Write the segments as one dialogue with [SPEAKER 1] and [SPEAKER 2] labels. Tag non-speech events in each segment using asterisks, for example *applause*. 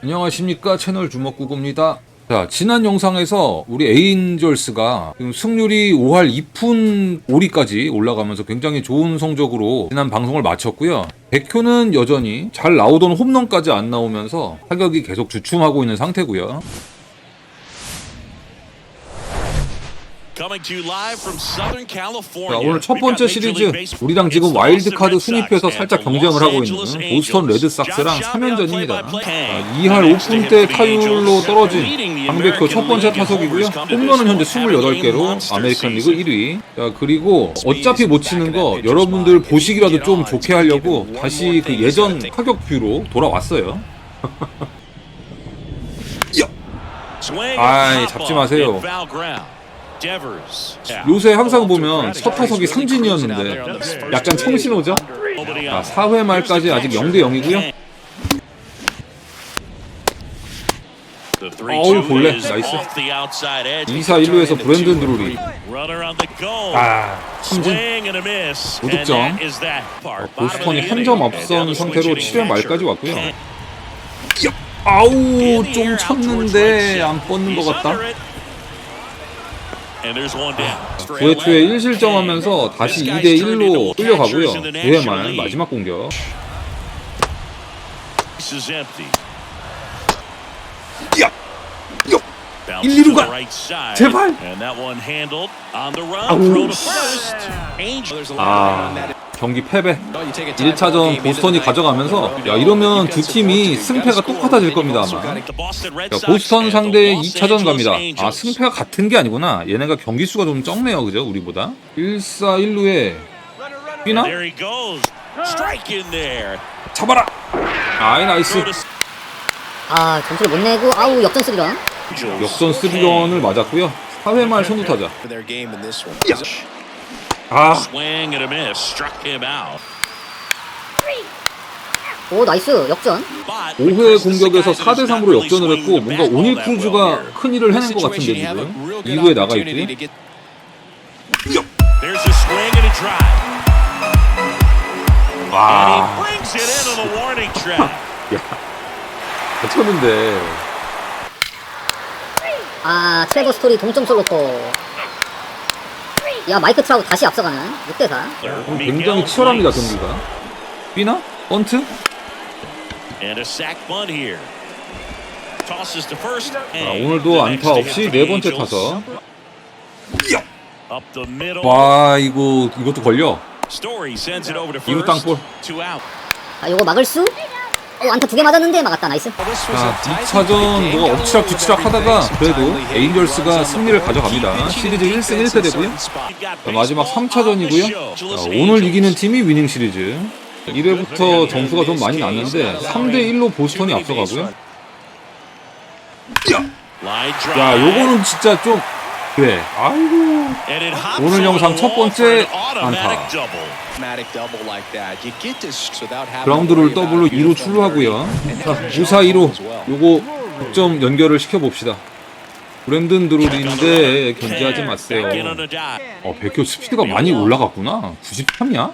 [SPEAKER 1] 안녕하십니까. 채널 주먹구구입니다. 자 지난 영상에서 우리 에인절스가 승률이 5할 2푼 5리까지 올라가면서 굉장히 좋은 성적으로 지난 방송을 마쳤고요. 백효는 여전히 잘 나오던 홈런까지 안 나오면서 타격이 계속 주춤하고 있는 상태고요 자, 오늘 첫 번째 시리즈. 우리랑 지금 와일드카드 순위표에서 살짝 경쟁을 하고 있는. 보스턴 레드삭스랑
[SPEAKER 2] John Sciambi on
[SPEAKER 1] 3연전입니다.
[SPEAKER 2] play-by-play.
[SPEAKER 1] 2할
[SPEAKER 2] Next to
[SPEAKER 1] 5푼대
[SPEAKER 2] hit for the
[SPEAKER 1] 타율로. 떨어진 강백효 첫 번째 타석이고요. 홈런은 현재
[SPEAKER 2] one.
[SPEAKER 1] 28개로
[SPEAKER 2] Monster
[SPEAKER 1] 아메리칸 리그
[SPEAKER 2] season.
[SPEAKER 1] 1위. 자, 그리고 어차피 못 치는 거 여러분들 보시기라도 좀 좋게 하려고 다시 그 예전 타격 뷰로 돌아왔어요. 아이, 잡지 마세요. 요새 항상 보면 첫 타석이 삼진이었는데 약간 청신호죠? 자,
[SPEAKER 2] out.
[SPEAKER 1] 4회 말까지 아직 0대 0이고요.
[SPEAKER 2] The
[SPEAKER 1] 어우,
[SPEAKER 2] 3-2
[SPEAKER 1] 볼래. 나이스.
[SPEAKER 2] off the outside edge.
[SPEAKER 1] 2사 1루에서 브랜든 드루리. 아, 삼진. 무득점.
[SPEAKER 2] part.
[SPEAKER 1] 보스턴이 한 점. 앞선 상태로
[SPEAKER 2] now the
[SPEAKER 1] 7회 말까지 왔고요. 아우 좀 쳤는데 안 뻗는 것 같다. 9회 초에 1실점하면서 다시 2대 1로 끌려가고요. 9회 말 마지막 공격. 야!
[SPEAKER 2] Bounce
[SPEAKER 1] 1, 2루
[SPEAKER 2] to
[SPEAKER 1] 가.
[SPEAKER 2] the right side.
[SPEAKER 1] 제발. 아우. 아 경기 패배. 1차전 보스턴이 가져가면서 야 이러면 두 팀이 승패가 똑같아질 겁니다 아마.
[SPEAKER 2] Sox
[SPEAKER 1] 보스턴
[SPEAKER 2] and
[SPEAKER 1] 상대
[SPEAKER 2] the Los
[SPEAKER 1] 2차전 갑니다. 아. 승패가 같은 게 아니구나. 얘네가 경기 수가 좀 적네요, 그죠? 우리보다. 1사 1루에 뛰나? 잡아라. 아이 나이스.
[SPEAKER 3] 아 점수를 못 내고 아우 역전 스리런
[SPEAKER 2] Angels.
[SPEAKER 1] 역전 3런을 맞았고요. 4회 말 선두 타자. 아
[SPEAKER 2] Swing and a miss. Struck him out.
[SPEAKER 3] 오 나이스 역전
[SPEAKER 2] But
[SPEAKER 1] 5회 공격에서 4대 3으로 역전을 했고 뭔가 오닐 크루즈가 큰 일을 해낸 것 같은데 지금
[SPEAKER 4] real good
[SPEAKER 1] 2루에 나가
[SPEAKER 4] opportunity to
[SPEAKER 1] 있고
[SPEAKER 4] get
[SPEAKER 2] There's a swing and a drive. And he
[SPEAKER 1] 와
[SPEAKER 2] track.
[SPEAKER 1] 다쳤는데
[SPEAKER 3] 아 트레버 스토리 동점 솔로포 야 마이크 트라우 다시 앞서가는 6대4
[SPEAKER 1] 굉장히 치열합니다 경기가 비나? 번트? 아, 오늘도 안타 없이 네 번째
[SPEAKER 2] middle.
[SPEAKER 1] 와 이거 이것도 걸려
[SPEAKER 2] first.
[SPEAKER 1] 땅볼.
[SPEAKER 3] 아 요거 막을 수? 어 안타 두 개 맞았는데 막았다. 나이스.
[SPEAKER 1] 자 2차전 뭐가 엎치락 뒤치락 하다가 그래도 에인절스가 승리를 가져갑니다. 시리즈 1승 1패 되고요 자, 마지막 3차전이고요. 자, 오늘 이기는 팀이 위닝 시리즈. 1회부터 점수가 좀 많이 났는데 3대 1로 보스턴이 앞서가고요. 야 요거는 진짜 좀 그래 아이고. 오늘 영상 첫 번째 안타. 그라운드를 더블로
[SPEAKER 4] about
[SPEAKER 1] 2루 출루하고요. 자 9사 2루 요거 득점 연결을 시켜봅시다. 브랜든 드루리인데 견제하지 마세요. 어 백효 스피드가 많이 올라갔구나. 93이야?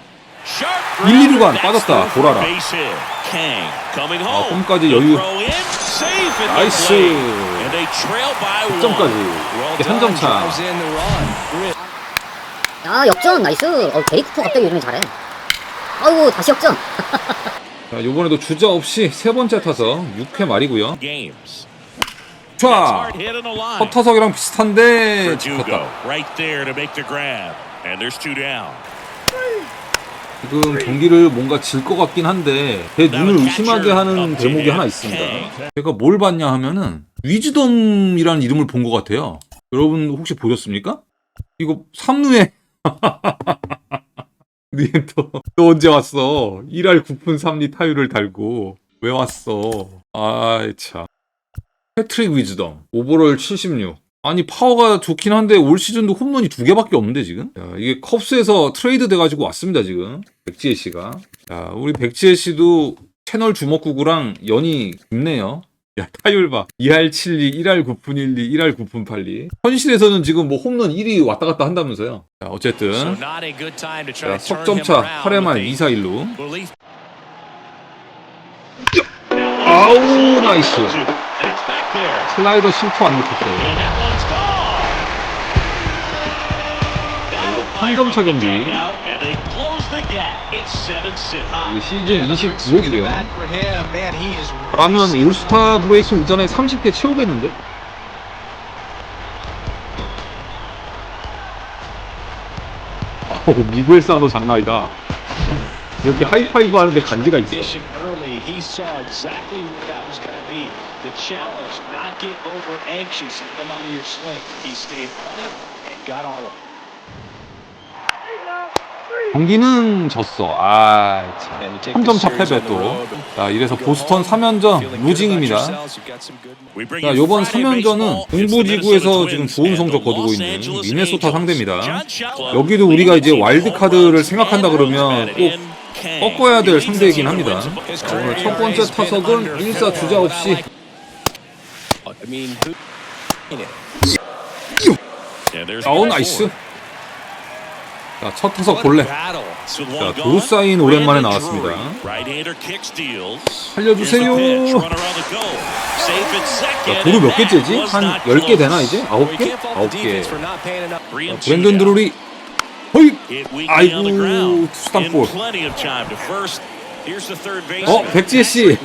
[SPEAKER 1] 1, 2루 간 빠졌다. 돌아라. 아, 홈까지 여유. 나이스. 득점까지. 이게 한점 차.
[SPEAKER 3] 야 역전. 나이스. 어 데리쿠퍼 갑자기 요즘에 잘해. 아이고 다시 역전. *laughs*
[SPEAKER 1] 자 요번에도 주자 없이 세 번째 타석 6회 말이고요.
[SPEAKER 2] Games.
[SPEAKER 1] 자첫 타석이랑 비슷한데 잡혔다
[SPEAKER 2] right there to make the grab. And there's two down.
[SPEAKER 1] 지금 경기를 뭔가 질 것 같긴 한데 제 눈을 의심하게 하는 대목이 하나 있습니다. 제가 뭘 봤냐 하면은 위즈덤이라는 이름을 본 것 같아요. 여러분 혹시 보셨습니까? 이거 3루에 니또 *laughs* 또 언제 왔어? 1할 9푼 3리 타율을 달고 왜 왔어? 아이 참. 패트릭 위즈덤 오버롤 76 아니 파워가 좋긴 한데 올 시즌도 홈런이 두 개밖에 없는데 지금? 야, 이게 컵스에서 트레이드 돼가지고 왔습니다 지금. 백지혜 씨가. 자 우리 백지혜 씨도 채널 주먹구구랑 연이 깊네요. 야 타율 봐. 2할 7리 1할 9푼 1리 1할 9푼 8리. 현실에서는 지금 뭐 홈런 1위 왔다 갔다 한다면서요? 자
[SPEAKER 2] So
[SPEAKER 1] 어쨌든. 석점차
[SPEAKER 2] around
[SPEAKER 1] 8회 말
[SPEAKER 2] with a
[SPEAKER 1] 2사 1루.
[SPEAKER 2] relief.
[SPEAKER 1] 아우 나이스. 슬라이더 실수 안 놓쳤어요.
[SPEAKER 2] It's 7-6.
[SPEAKER 1] 시즌 25기래요.
[SPEAKER 4] Bad for him, man. He is
[SPEAKER 1] 그러면 올스타 브레이크 이전에 30개 채우겠는데? 오, 미구엘 사도 장난 아니다. 이렇게 하이파이브 하는데 간지가 있어.
[SPEAKER 5] The challenge, not get over anxious and come out of your swing. He stayed and got all of it.
[SPEAKER 1] 경기는 졌어. 아, 참.
[SPEAKER 4] And you take
[SPEAKER 1] 3점
[SPEAKER 4] this
[SPEAKER 1] 차 패배 또. 자, 이래서 보스턴
[SPEAKER 4] home,
[SPEAKER 1] 3연전
[SPEAKER 4] feeling good about
[SPEAKER 1] 루징입니다. 자, 요번
[SPEAKER 2] Friday
[SPEAKER 1] 3연전은
[SPEAKER 2] baseball. It's the
[SPEAKER 1] 동부지구에서 지금 좋은 성적 거두고 있는 미네소타. 상대입니다. 여기도 우리가 이제 와일드카드를 생각한다 그러면 꼭 꺾어야 될 상대이긴 합니다. 오늘 첫 번째 타석은
[SPEAKER 4] under
[SPEAKER 1] 1사
[SPEAKER 4] four.
[SPEAKER 1] 주자 없이
[SPEAKER 4] I mean, who?
[SPEAKER 2] And there's
[SPEAKER 1] 아우 나이스. 자, 첫 타석 볼래. 자. 도사인 오랜만에 나왔습니다. 살려주세요. 자, 도루 몇 개째지? 한
[SPEAKER 2] not
[SPEAKER 1] 10개 되나. 이제?
[SPEAKER 4] Well, you
[SPEAKER 1] 9개?
[SPEAKER 4] can't fault the
[SPEAKER 1] 9개.
[SPEAKER 4] defense for not paying enough.
[SPEAKER 2] Three and two
[SPEAKER 1] 브랜든. 드루리. 허이! 아이고,
[SPEAKER 2] In
[SPEAKER 1] 볼. 어, 백지혜 씨.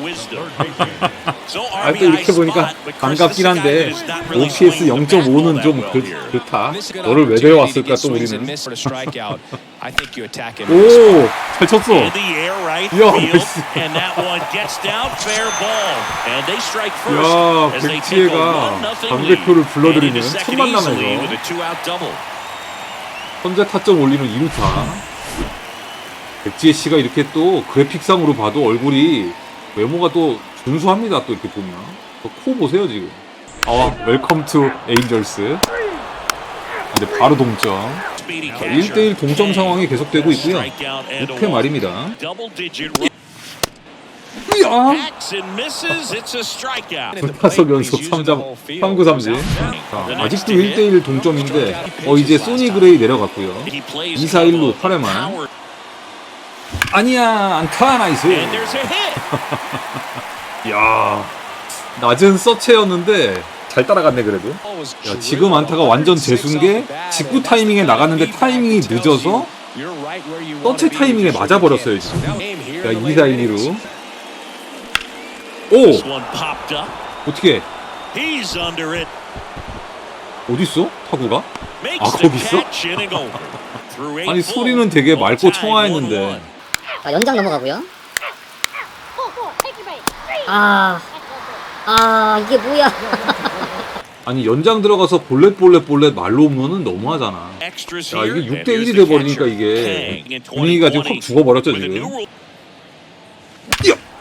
[SPEAKER 1] 아, 또 이렇게 보니까 반갑긴 한데 OPS
[SPEAKER 2] swinging the
[SPEAKER 1] 0.5는
[SPEAKER 2] bat
[SPEAKER 1] 좀 그. 그렇다. 너를 왜 데려왔을까 또 우리는. 오! 잘 쳤어.
[SPEAKER 2] In the air, right
[SPEAKER 1] 야,
[SPEAKER 2] field,
[SPEAKER 1] 나이스.
[SPEAKER 2] and that one gets down, fair ball, and they strike first
[SPEAKER 1] 야,
[SPEAKER 2] as they take a
[SPEAKER 1] 백지혜가 강백표를 불러들이는 첫 만남에서. 현재 타점 올리는 2루타. 백지혜 씨가 이렇게 또 그래픽상으로 봐도 얼굴이 외모가 또 준수합니다. 또 이렇게 보면. 저코 보세요, 지금. 아, 웰컴 투 에인절스. 근데 바로 동점.
[SPEAKER 2] Speedy
[SPEAKER 1] 자,
[SPEAKER 2] catcher.
[SPEAKER 1] 1대1 동점 상황이 계속되고 있고요.
[SPEAKER 2] Strikeout and a
[SPEAKER 1] 6회
[SPEAKER 2] walk.
[SPEAKER 1] 말입니다.
[SPEAKER 2] Double digit run.
[SPEAKER 1] 이야!
[SPEAKER 2] Hacks and misses. It's a strikeout.
[SPEAKER 1] 타석 연속 3점, 3구 3진. 자, 아직도 1대1 동점인데, 어, 이제 소니 그레이 내려갔고요.
[SPEAKER 2] He plays
[SPEAKER 1] 2사 1루
[SPEAKER 2] kind of a
[SPEAKER 1] 8회만. 아니야, 안타, 나이스. *laughs* 야 낮은 서체였는데, 잘 따라갔네, 그래도. 야, 지금 안타가 완전 재수인 게, 직구 타이밍에 나갔는데 타이밍이 늦어서, 서체 타이밍에 맞아버렸어요, 지금. 야, 2사 1루로. 오!
[SPEAKER 2] This one popped up.
[SPEAKER 1] 어떻게. 어딨어? 타구가? 아, 거기 있어? *laughs* 아니. 소리는 되게 맑고 청아했는데.
[SPEAKER 2] 1-1.
[SPEAKER 3] 자, 연장 넘어가고요. 아, 아, 이게 뭐야.
[SPEAKER 1] 아니, 연장 들어가서 볼렛, 볼렛, 볼렛 말로 오면은 너무하잖아. 야. 이게
[SPEAKER 2] And
[SPEAKER 1] 6대
[SPEAKER 2] here's
[SPEAKER 1] 1이
[SPEAKER 2] the
[SPEAKER 1] 돼버리니까
[SPEAKER 2] catcher,
[SPEAKER 1] 이게 분위기가 지금 2020확 죽어버렸죠, 지금.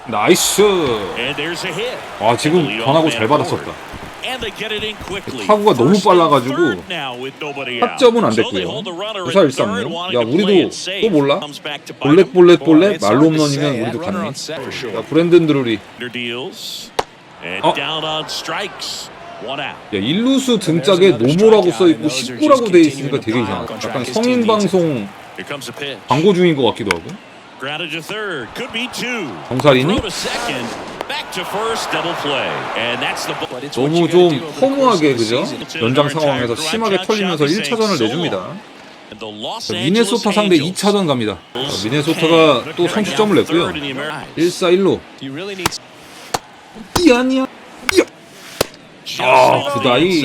[SPEAKER 1] 나이스! 아, 지금
[SPEAKER 2] leadoff
[SPEAKER 1] 잘 받았었다.
[SPEAKER 2] Forward. And they get it in quickly.
[SPEAKER 1] 타구가 너무 빨라가지고. 타점은 안 됐고요.
[SPEAKER 2] hold the runner
[SPEAKER 1] 부사
[SPEAKER 2] at third,
[SPEAKER 1] 1-3네.
[SPEAKER 2] wanting
[SPEAKER 1] 야,
[SPEAKER 2] to play
[SPEAKER 1] 우리도. 또 몰라? 볼렛. 볼렛, 볼렛 말로 홈런이면. 우리도 갔네. 야, 브랜든 드루리. 어. 야, 일루수 등짝에 노모라고 써있고 19라고 돼 있으니까 되게 이상하다. 약간 성인 방송
[SPEAKER 2] Here comes a pitch.
[SPEAKER 1] 광고 중인 것 같기도 하고. 정살이니?
[SPEAKER 2] Throw to second. Back to first. Double play. And that's the ball.
[SPEAKER 4] But it's what
[SPEAKER 1] 너무 좀 허무하게 그죠? 연장 상황에서 심하게 털리면서 1차전을 내줍니다. 미네소타 상대
[SPEAKER 2] Angels.
[SPEAKER 1] 2차전 갑니다. 자, 미네소타가 또 선취점을 냈고요. 1사 1루.
[SPEAKER 4] You really need
[SPEAKER 1] 이 아니야. 아, 구다이.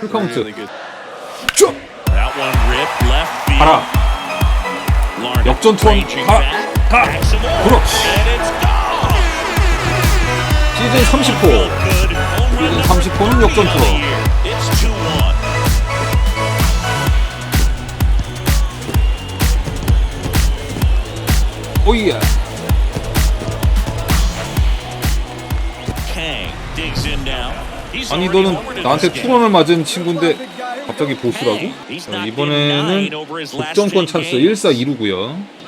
[SPEAKER 1] 풀카운트. 쭉. 가라. 역전 투원. 가라.
[SPEAKER 2] back.
[SPEAKER 1] 가.
[SPEAKER 2] Back some more.
[SPEAKER 1] 그렇지. 시즌 30호.
[SPEAKER 2] Good. Home run
[SPEAKER 1] 시즌
[SPEAKER 2] number
[SPEAKER 1] 30호는 역전
[SPEAKER 2] 30 on
[SPEAKER 1] 투어.
[SPEAKER 2] the year. It's 2-1.
[SPEAKER 1] 오이야.
[SPEAKER 2] Kang digs in now. He's
[SPEAKER 1] 아니 너는 나한테. 투런을 맞은 친구인데 갑자기 보수라고? 자, 이번에는
[SPEAKER 2] 10
[SPEAKER 1] 찬스
[SPEAKER 2] games.
[SPEAKER 1] 1사 2루고요.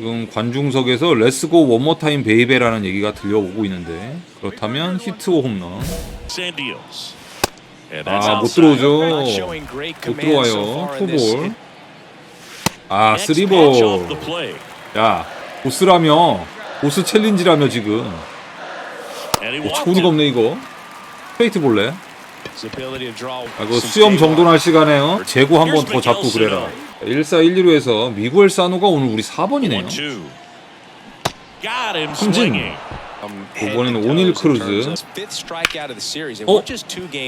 [SPEAKER 1] 지금 관중석에서 레스고 원모 타임 베이베라는 얘기가 들려오고 있는데 그렇다면 히트 오 홈런. 아 못. 들어오죠. 못 들어와요. 투볼. 아 쓰리볼. 야 보스라며 보스 챌린지라며 지금. 어, 초구니가
[SPEAKER 2] it.
[SPEAKER 1] 없네 이거. 스트레이트 볼래? 아, 그 수염 정돈할 시간에요. 재고 한 번 더 잡고 그래라. 1412루에서 미구엘 사노가 오늘 우리 4번이네요.
[SPEAKER 2] One, two. Got him
[SPEAKER 1] 삼진.
[SPEAKER 4] um,
[SPEAKER 1] 이번에는 오닐 크루즈. 어?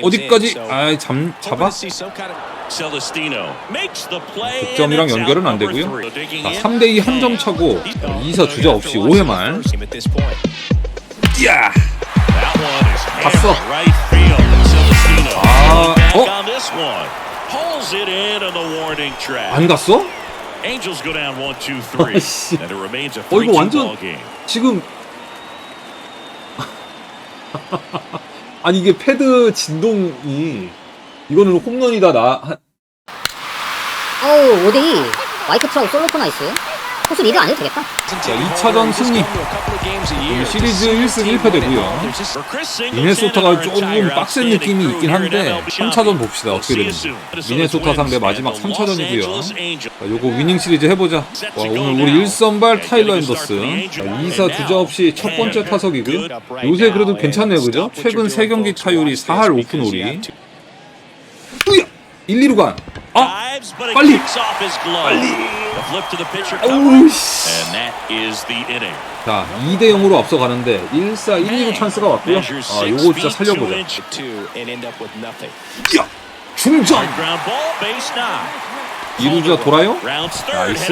[SPEAKER 1] 어디까지? 아, 잠 잡아?
[SPEAKER 4] to see some kind of
[SPEAKER 2] Celestino makes the play.
[SPEAKER 1] 득점이랑 연결은 안 되고요.
[SPEAKER 2] in.
[SPEAKER 1] 3대 2 한 점 차고 2사 주자 없이 5회 말. 야! 봤어. 아, 어?
[SPEAKER 2] on this one. Pulls it in on the warning track.
[SPEAKER 1] 안 갔어?
[SPEAKER 2] Angels go down one, two, three,
[SPEAKER 1] 아이씨.
[SPEAKER 2] and it remains a
[SPEAKER 1] 어, 이거
[SPEAKER 2] 3-2
[SPEAKER 1] 완전-. 지금 아니 이게 패드 진동이 이거는 홈런이다 나 한-
[SPEAKER 3] 어우 5대2 마이크 트라우 솔로포 나이스 호수 리드 안 해도 되겠다
[SPEAKER 1] 자, 2차전 승리. 오늘 시리즈 1승 1패 되고요. 미네소타가 조금 빡센 느낌이 있긴 한데
[SPEAKER 2] MLB
[SPEAKER 1] 3차전 봅시다 어떻게 되는지. 미네소타 상대 마지막
[SPEAKER 2] and the
[SPEAKER 1] 3차전이고요
[SPEAKER 2] Los Angeles Angels.
[SPEAKER 1] 자, 요거 위닝 시리즈 해보자 와, 오늘 우리 1선발 타일러 앤더슨 2사 주자 없이 첫 번째 타석이고요 요새 그래도 괜찮네요 그죠? 최근 3경기 타율이 4할 5푼 5리 1, 2루 간 아!
[SPEAKER 2] It
[SPEAKER 1] 빨리! 씨. 자 2대 0으로 앞서가는데 1, 4, 1, 2루 찬스가 왔고요 아 요거 진짜 살려보자. 야! 중전! 2루자 돌아요? 나이스.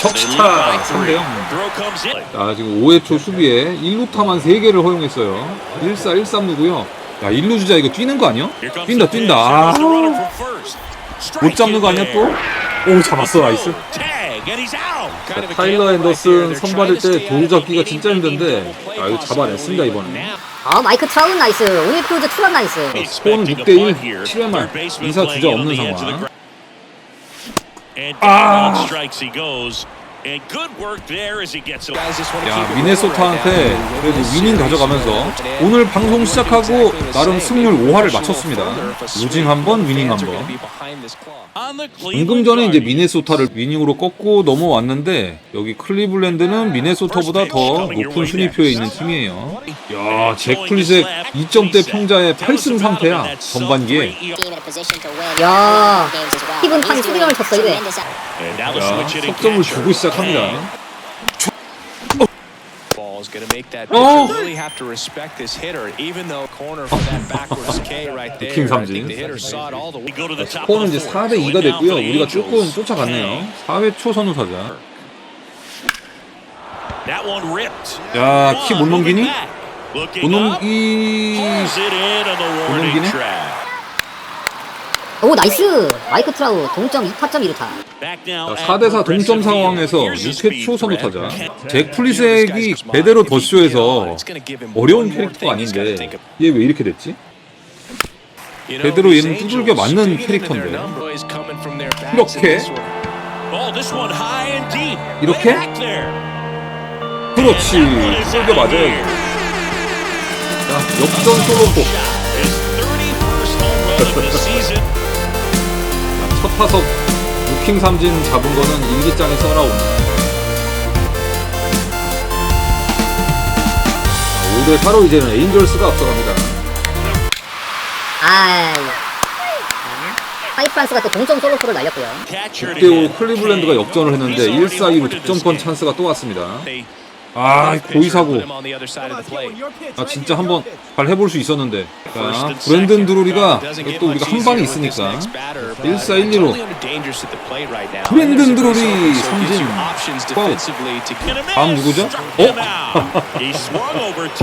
[SPEAKER 1] 적시타.
[SPEAKER 2] They lead by three.
[SPEAKER 1] 3대 0.
[SPEAKER 2] Throw comes in.
[SPEAKER 1] 자 지금 5회 초 수비에 1루타만 3개를 허용했어요 1, 4, 1, 3루고요 야 1루 주자 이거 뛰는 거 아니야? 뛴다 뛴다. 아. 못 잡는 거 아니야 또? 오 잡았어 나이스
[SPEAKER 4] a
[SPEAKER 1] 타일러. 앤더슨 선발일 때 도루 잡기가 진짜 힘든데 아 이거 잡아냈습니다 이번에
[SPEAKER 3] 아 마이크 트라우 나이스 오닐 크루즈 투런 나이스
[SPEAKER 1] 스코어는 6대1 7회 말 2사 주자 없는 상황 아. 야 미네소타한테. 그래도 위닝 가져가면서 오늘 방송 시작하고 나름 승률 5할을 맞췄습니다 루징 한번 위닝 한번 방금 전에 이제. 미네소타를 위닝으로 꺾고 넘어왔는데 여기 클리블랜드는 미네소타보다 더 높은 순위표에 있는 팀이에요. 야, 잭 플리색 2점대 평자의 8승 상태야. 전반기에.
[SPEAKER 3] 야
[SPEAKER 6] He's
[SPEAKER 3] 판이 수비형을 쳤어 이래
[SPEAKER 2] hitting
[SPEAKER 1] 석점을. 주고 시작 합니다.
[SPEAKER 4] Ball is going to make that
[SPEAKER 1] Oh.
[SPEAKER 4] pitcher really have to respect this hitter, even though corner for that backwards K right there.
[SPEAKER 1] king
[SPEAKER 4] I
[SPEAKER 1] 삼진.
[SPEAKER 4] think the hitter saw it all the
[SPEAKER 2] We
[SPEAKER 4] way.
[SPEAKER 2] go to the top
[SPEAKER 1] 스코어는 이제
[SPEAKER 2] the
[SPEAKER 1] 4대
[SPEAKER 2] fourth.
[SPEAKER 1] 2가
[SPEAKER 2] Going down
[SPEAKER 1] 됐고요. 우리가. 조금 쫓아갔네요. 4회 초 선우 타자.
[SPEAKER 2] That one ripped.
[SPEAKER 1] 야, 키 못 넘기니? 못. 넘기...
[SPEAKER 2] Warning
[SPEAKER 1] 넘기네?
[SPEAKER 3] 오 나이스 마이크 트라우 동점 2타점 1루타
[SPEAKER 2] Back now
[SPEAKER 1] 자,
[SPEAKER 2] at
[SPEAKER 1] 4대4
[SPEAKER 2] Progressive
[SPEAKER 1] 동점. 상황에서
[SPEAKER 2] Here's the
[SPEAKER 1] 6회 초
[SPEAKER 2] threat.
[SPEAKER 1] 타자. 잭 플리색이 제대로 더쇼에서 어려운 캐릭터가 아닌데 얘 왜 이렇게 됐지? 제대로 얘는 두들겨 맞는 캐릭터인데. 이렇게? 이렇게? 그렇지. 두들겨. 자, 역전 솔로포. 첫 타석 루킹 삼진 잡은 거는 일기장에 써나옵니다. 5대 4로 이제는 에인절스가 앞서갑니다.
[SPEAKER 3] 아 하이프란스가 또 동점 솔로포를 날렸고요
[SPEAKER 2] Catcher
[SPEAKER 1] 6대5
[SPEAKER 2] to hit.
[SPEAKER 1] 클리블랜드가 역전을 했는데 1, 4, 2로 득점권 찬스가 또 왔습니다. 아 고의사고. 아 진짜 한번 잘 해볼 수 있었는데. 자 브랜든 드루리가 또 우리가 한 방이 있으니까 1, 4, 1, 2로 브랜든 드루리 삼진. 파울. 다음 누구죠? 어?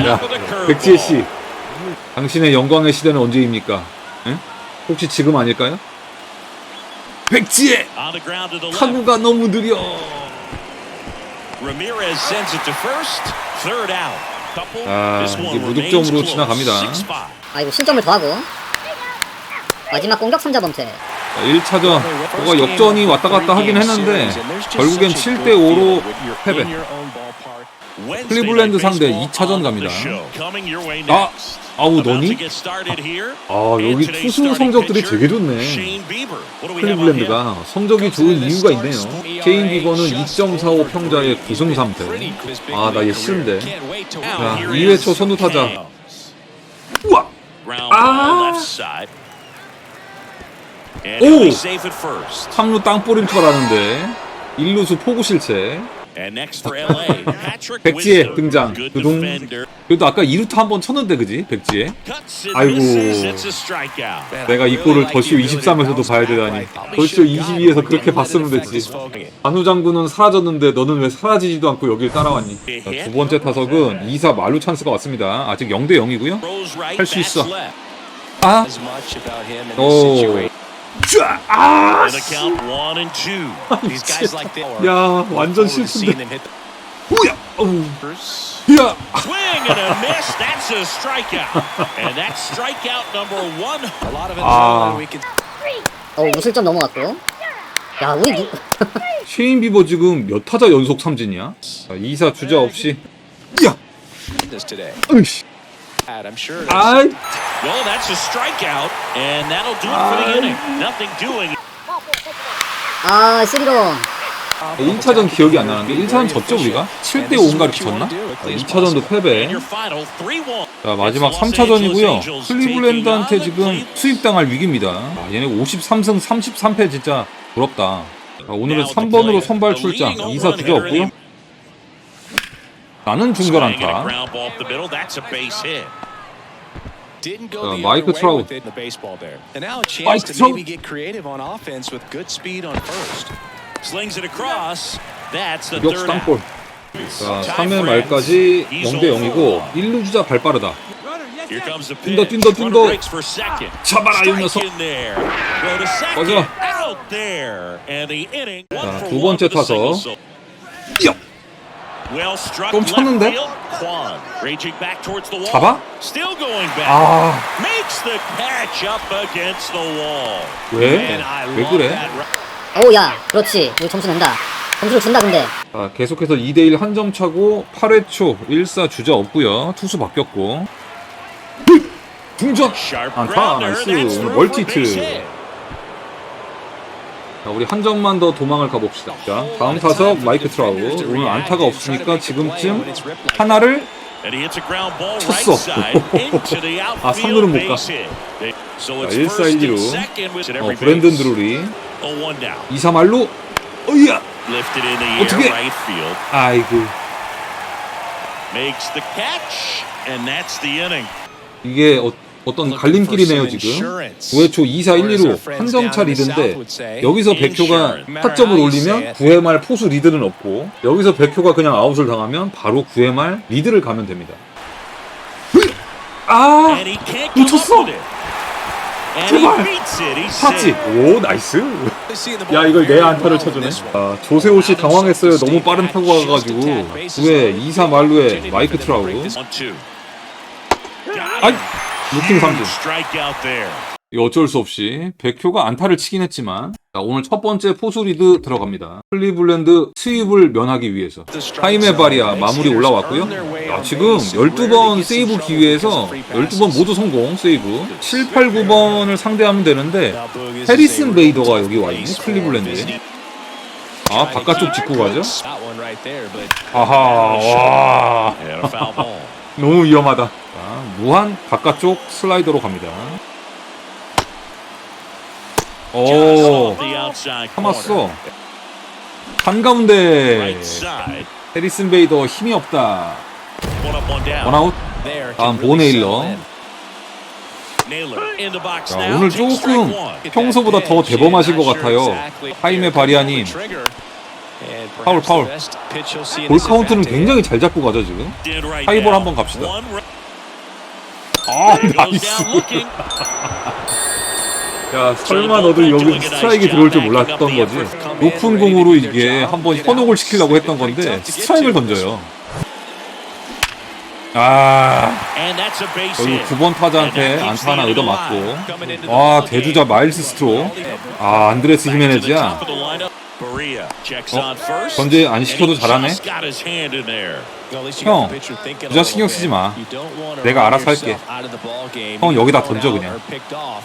[SPEAKER 1] 야,
[SPEAKER 2] of the curveball.
[SPEAKER 1] 백지혜 씨, 당신의 영광의 시대는 언제입니까? 에? 혹시 지금 아닐까요? 백지혜. 타구가 너무 느려.
[SPEAKER 2] Ramirez sends it to first. Third out. Couple.
[SPEAKER 1] 아,
[SPEAKER 2] This one
[SPEAKER 1] 이게
[SPEAKER 2] remains
[SPEAKER 1] 무득점으로
[SPEAKER 2] close.
[SPEAKER 1] 지나갑니다.
[SPEAKER 2] 6-5.
[SPEAKER 3] 아이고 신점을 더하고 마지막 공격 3자 범퇴
[SPEAKER 1] 자, 1차전, 뭐가 역전이 왔다 갔다 하긴 했는데, 결국엔 7대 5로 패배. 클리블랜드 상대 2차전 갑니다. 아, 아우 너니? 아 여기 투수 성적들이 되게 좋네. 클리블랜드가 성적이 좋은 이유가 있네요. 케인 비버는 2.45 평자의 9승 3패. 아, 나 얘 싫은데. 자, 2회 초 선두 타자. 우와! 아! 오!
[SPEAKER 2] 오!
[SPEAKER 1] 3루 땅볼인 줄 알았는데 1루수 포구 실체. 백지혜 등장. 두둥. 그래도 아까 2루타 한 번 쳤는데 그지? 백지혜. 아이고. 내가 이 골을 더쇼 23에서도 봐야 되다니. 더쇼 22에서 그렇게 봤으면 됐지. 안후 장군은 사라졌는데 너는 왜 사라지지도 않고 여길 따라왔니? 자, 두 번째 타석은 2사 말루 찬스가 왔습니다. 아직 0대 0이고요.
[SPEAKER 2] 할 수 있어.
[SPEAKER 1] 아, 오. 쫙! 아, 야, 완전 실수인데. 뭐야? 어우, 야,
[SPEAKER 2] Swing and a miss. That's a strikeout. And that's strikeout number one.
[SPEAKER 1] 아.
[SPEAKER 3] 어 우슬점 넘어갔고 야 우리 누...
[SPEAKER 1] 쉐인 비버 지금 몇 타자 연속 삼진이야? 자, 2사 주자 없이. 야, 으이씨.
[SPEAKER 4] I'm sure.
[SPEAKER 1] 아이,
[SPEAKER 2] Well, that's a strikeout. And that'll do it for the inning. Nothing doing.
[SPEAKER 3] 아 쓰리런
[SPEAKER 1] 1차전 기억이 안 나는데 1차전 졌죠 우리가? 7대 5인가 이렇게 졌나? 2차전도 패배.
[SPEAKER 2] And your final 3-1.
[SPEAKER 1] 자 마지막 3차전이고요. 클리블랜드한테 지금 수입당할 위기입니다. 아, 얘네 53승 33패 진짜 부럽다. 자, 오늘은 3번으로 선발 출장 2사 주자 없고요. 나는
[SPEAKER 2] a
[SPEAKER 1] 안타.
[SPEAKER 2] ground ball up the middle. That's a base hit.
[SPEAKER 1] 마이크 트라우. 마이크
[SPEAKER 4] to
[SPEAKER 1] 트라우.
[SPEAKER 4] maybe get creative on offense with good speed on first.
[SPEAKER 2] Slings it across. That's the
[SPEAKER 1] 역시
[SPEAKER 2] third
[SPEAKER 1] 땅볼. 자 3회 말까지 0대 0이고 1루 주자 발 빠르다.
[SPEAKER 2] Here comes the
[SPEAKER 1] 뛴다. 뛴다, 뛴다. 잡아라 이 녀석. 맞아.
[SPEAKER 2] Out there. And the inning. One
[SPEAKER 1] 자,
[SPEAKER 2] for
[SPEAKER 1] 두
[SPEAKER 2] one
[SPEAKER 1] 번째 타석.
[SPEAKER 2] soul.
[SPEAKER 1] 야,
[SPEAKER 2] Well struck
[SPEAKER 1] 좀 쳤는데?
[SPEAKER 2] field. Quan raging back towards the wall.
[SPEAKER 1] 잡아?
[SPEAKER 2] Still going back.
[SPEAKER 1] 아,
[SPEAKER 2] Makes the catch up against the wall.
[SPEAKER 1] 왜? 왜 그래?
[SPEAKER 2] that.
[SPEAKER 3] 어우야 그렇지 우리 점수 낸다 점수를 준다 근데
[SPEAKER 1] 자, 계속해서 2대1 한 점 차고 8회 초 1사 주자 없고요. 투수 바뀌었고. 중전! 안타. 나이스. 오늘 멀티히트. 자, 우리 한 점만 더 도망을 가봅시다. 자, 다음 타석 마이크 트라우. 오늘 안타가 없으니까 지금쯤 하나를 쳤어. 아,
[SPEAKER 2] outfield
[SPEAKER 1] 삼루는 못 가. 자,
[SPEAKER 2] it's
[SPEAKER 1] 1사
[SPEAKER 2] first and
[SPEAKER 1] 1루.
[SPEAKER 2] second with
[SPEAKER 1] 어,
[SPEAKER 2] every
[SPEAKER 1] 브랜든. 드루리.
[SPEAKER 2] A one down.
[SPEAKER 1] 2사 말로. 어이야! 어떻게? 아이고. 이게 어, 어떤 갈림길이네요, 지금. 9회 초 2사 1, 2루 한점차 리드인데 여기서 백효가 타점을 올리면 9회 말 포수 리드는 없고 여기서 백효가 그냥 아웃을 당하면 바로 9회 말 리드를 가면 됩니다. 아! 놓쳤어. 제발.
[SPEAKER 2] safe.
[SPEAKER 1] 오 나이스! 야 이걸 내 안타를 쳐주네. 아, 조세호 씨 당황했어요. 너무 빠른 타구가 가가지고. 9회 2사 말루에 마이크 트라우. 아이 루킹 삼진 어쩔 수 없이 백효가 안타를 치긴 했지만 자, 오늘 첫 번째 포수 리드 들어갑니다. 클리블랜드 스윕을 면하기 위해서. 하이메 바리아 마무리 올라왔고요. 야, 지금 12번 세이브 기회에서 12번 모두 성공 세이브. 7, 8, 9번을 상대하면 되는데 해리슨 베이더가 여기 와 있네 클리블랜드에. 아 바깥쪽 짚고 가죠? 아하 와 *laughs* 너무 위험하다 자, 무한 바깥쪽 슬라이더로 갑니다 오. 참았어 한가운데. 해리슨 베이더 힘이 없다. 원아웃 다음 보네일러 자. 오늘 조금. 평소보다 더 대범하신 것 같아요 하이메 바리아님 파울, 파울. 볼 카운트는 굉장히 잘 잡고 가죠 지금. 하이볼. 한번 갑시다. 아 나이스. 야 설마 너도 여기 스트라이크 들어올 줄 몰랐던 거지? 높은 공으로 이게 한번 현혹을 시키려고 했던 건데 스트라이크를 던져요. 아.
[SPEAKER 2] And that's a base
[SPEAKER 1] 여기
[SPEAKER 2] hit.
[SPEAKER 1] 9번 타자한테 안타 하나 얻어맞고. 와 대주자 마일스 스트로. 아 안드레스 히메네즈야 어?
[SPEAKER 2] on first.
[SPEAKER 1] 전제 안 시켜도 잘하네.
[SPEAKER 2] just got his hand in there.
[SPEAKER 4] Well, at least you got
[SPEAKER 1] 형, 부자 신경. 쓰지 마. 내가 알아서 할게.
[SPEAKER 4] yourself out of the ball game.
[SPEAKER 1] 형, 여기다 던져, 그냥.
[SPEAKER 4] or picked off.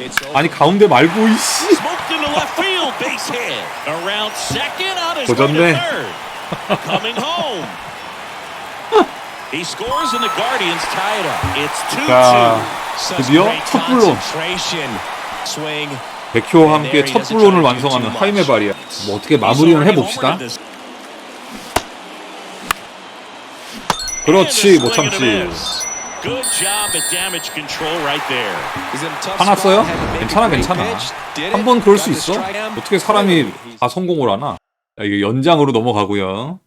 [SPEAKER 4] It's
[SPEAKER 1] 아니. 가운데 말고 이씨.
[SPEAKER 2] 2-2.
[SPEAKER 1] 자, 드디어 첫 불론. 백효와 함께 첫 불론을 완성하는 하이메 바리아. 뭐 어떻게 마무리를 해봅시다. 그렇지 못 참지. 화났어요? 괜찮아 괜찮아. 한. 번 그럴 수 있어. 어떻게 사람이 다 성공을 하나? 자, 이게 연장으로 넘어가고요.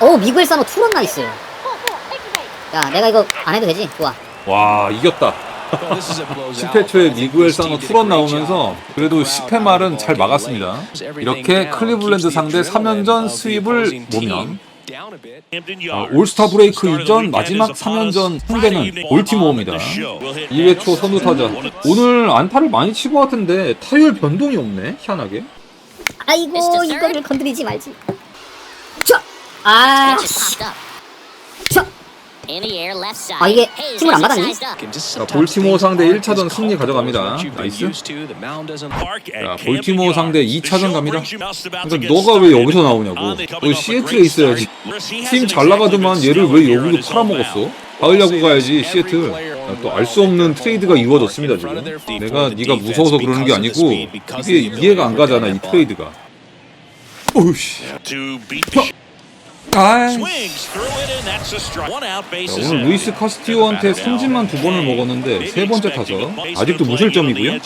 [SPEAKER 3] 오 미구엘 사노 투런 나이스. 야 내가 이거 안 해도 되지? 좋아
[SPEAKER 1] 와 이겼다.
[SPEAKER 4] Well, this is a blows
[SPEAKER 1] 10회
[SPEAKER 4] out,
[SPEAKER 1] 초에 미구엘
[SPEAKER 4] a
[SPEAKER 1] 투런 나오면서. 그래도
[SPEAKER 4] The
[SPEAKER 1] 10회
[SPEAKER 4] crowd
[SPEAKER 1] 말은 잘 막았습니다. 이렇게 클리블랜드 상대
[SPEAKER 4] keeps the
[SPEAKER 1] 3연전
[SPEAKER 4] adrenaline of the
[SPEAKER 1] 수입을
[SPEAKER 4] opposing
[SPEAKER 1] 보면
[SPEAKER 4] team down a bit.
[SPEAKER 2] Hampton
[SPEAKER 1] 아. 올스타 브레이크 이전 마지막
[SPEAKER 2] is upon us.
[SPEAKER 1] 3연전
[SPEAKER 2] Friday
[SPEAKER 1] 상대는
[SPEAKER 2] hit
[SPEAKER 1] 2회 초 선두 타자. 오늘 안타를 많이 치고 같은데 타율 변동이 없네. 희한하게.
[SPEAKER 3] 아이고. 이거를? 건드리지 말지 쳐! 아
[SPEAKER 6] Pitch is popped up.
[SPEAKER 3] 쳐!
[SPEAKER 6] In the air, left side.
[SPEAKER 3] 아, 이게 팀을 안 받았니?
[SPEAKER 1] 자, 볼티모어 상대
[SPEAKER 4] aren't
[SPEAKER 1] 1차전
[SPEAKER 4] as
[SPEAKER 1] 승리 가져갑니다. 나이스. 자, 볼티모어. 상대
[SPEAKER 2] The
[SPEAKER 1] 2차전
[SPEAKER 2] show
[SPEAKER 1] 갑니다. 그러니까 너가 왜. 여기서 나오냐고. 너 시애틀에 있어야지. 팀 잘 나가더만 얘를 왜 여기로 팔아먹었어?
[SPEAKER 2] mound.
[SPEAKER 1] 가을 야구 가야지 시애틀. 또 알 수 없는 트레이드가 이루어졌습니다 지금. 내가 네가 무서워서 그러는 게 아니고 이게 이해가 안 가잖아 이 트레이드가. 오우씨. 아. 오늘. 루이스 카스티오한테 삼진만 두 번을 먹었는데 세 번째 타석. 아직도 무실점이고요.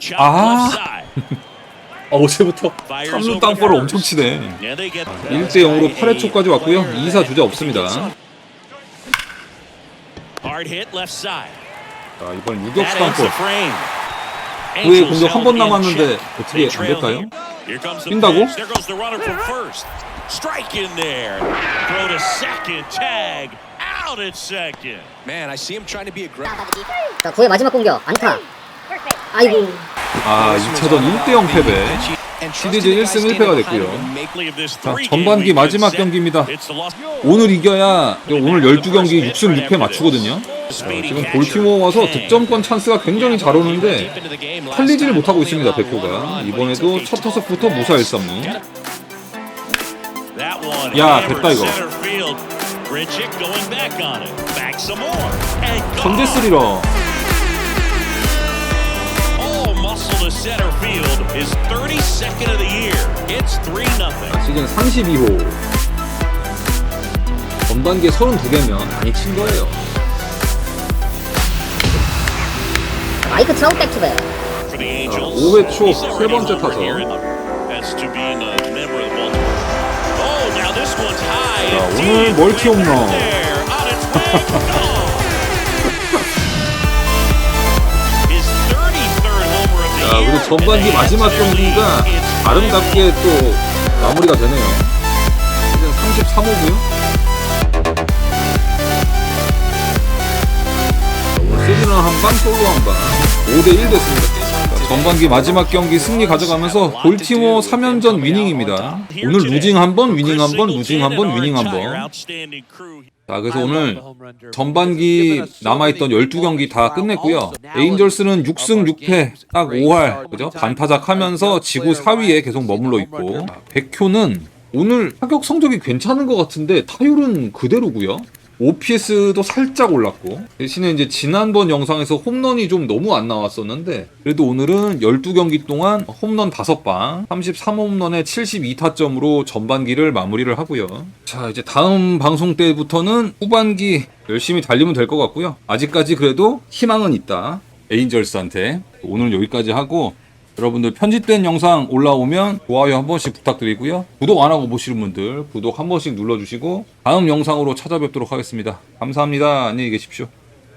[SPEAKER 2] Chop
[SPEAKER 1] 아. 어제부터
[SPEAKER 2] Fires
[SPEAKER 1] 3루
[SPEAKER 2] over
[SPEAKER 1] 땅볼을. 엄청 치네.
[SPEAKER 2] And they get
[SPEAKER 1] 1대 0으로 8회 초까지 왔고요. 2사 주자 없습니다. 자, 이번 유격수 땅볼.
[SPEAKER 2] Angels
[SPEAKER 1] 공격 한 번 남았는데. 어떻게 안 될까요? 뛴다고?
[SPEAKER 2] pitch. There goes the runner from first. Strike in there. Throw to second. Tag. Out at second.
[SPEAKER 4] Man, I see him trying to be aggressive.
[SPEAKER 6] Down by the defense.
[SPEAKER 3] 자 9회 마지막 공격 안타. 아이고
[SPEAKER 1] 아, 2차전 1대 0 패배. 시리즈 1승 1패가 됐고요. 자, 전반기 마지막 경기입니다. 오늘 이겨야 오늘 12경기 6승 6패 맞추거든요. 자, 지금 볼티모어 와서 득점권 찬스가 굉장히 잘 오는데 살리지를 못하고 있습니다, 백호가. 이번에도 첫 타석부터 무사 1삼루. 야, 됐다, 이거. 전제 쓰리러.
[SPEAKER 2] All muscle to center field is 32nd of the year. It's 3 0.
[SPEAKER 1] 시즌 32호. 전반기에 32개면 많이 친 거예요.
[SPEAKER 3] 마이크 트라우 백투백
[SPEAKER 2] Angels.
[SPEAKER 1] 5회 초 세 번째.
[SPEAKER 2] Oh, high.
[SPEAKER 1] 자, 오늘. 멀티 홈런.
[SPEAKER 2] There, on its way, gone. His 33rd homer of the
[SPEAKER 1] 자, 우리 전반기 마지막 경기가 아름답게 또 마무리가 되네요. 시즌 33호고요. 오늘 시즌은 한방 솔로 한방 5대1 됐습니다. 자, 전반기 마지막 경기 승리 가져가면서 볼티모 3연전 위닝입니다. 오늘 루징 한 번, 위닝 한 번, 루징 한 번, 위닝 한 번. 자, 그래서 오늘 전반기 남아있던 12경기 다 끝냈고요. 에인절스는 6승 6패 딱 5할 그죠? 반타작 하면서 지구 4위에 계속 머물러 있고 백효는 오늘 타격 성적이 괜찮은 것 같은데 타율은 그대로고요. OPS도 살짝 올랐고 대신에 이제 지난번 영상에서 홈런이 좀 너무 안 나왔었는데 그래도 오늘은 12경기 동안 홈런 5방 33홈런에 72타점으로 전반기를 마무리를 하고요. 자 이제 다음 방송 때부터는 후반기 열심히 달리면 될 것 같고요. 아직까지 그래도 희망은 있다. 에인절스한테 오늘 여기까지 하고 여러분들 편집된 영상 올라오면 좋아요 한 번씩 부탁드리고요. 구독 안 하고 보시는 분들 구독 한 번씩 눌러주시고 다음 영상으로 찾아뵙도록 하겠습니다. 감사합니다. 안녕히 계십시오.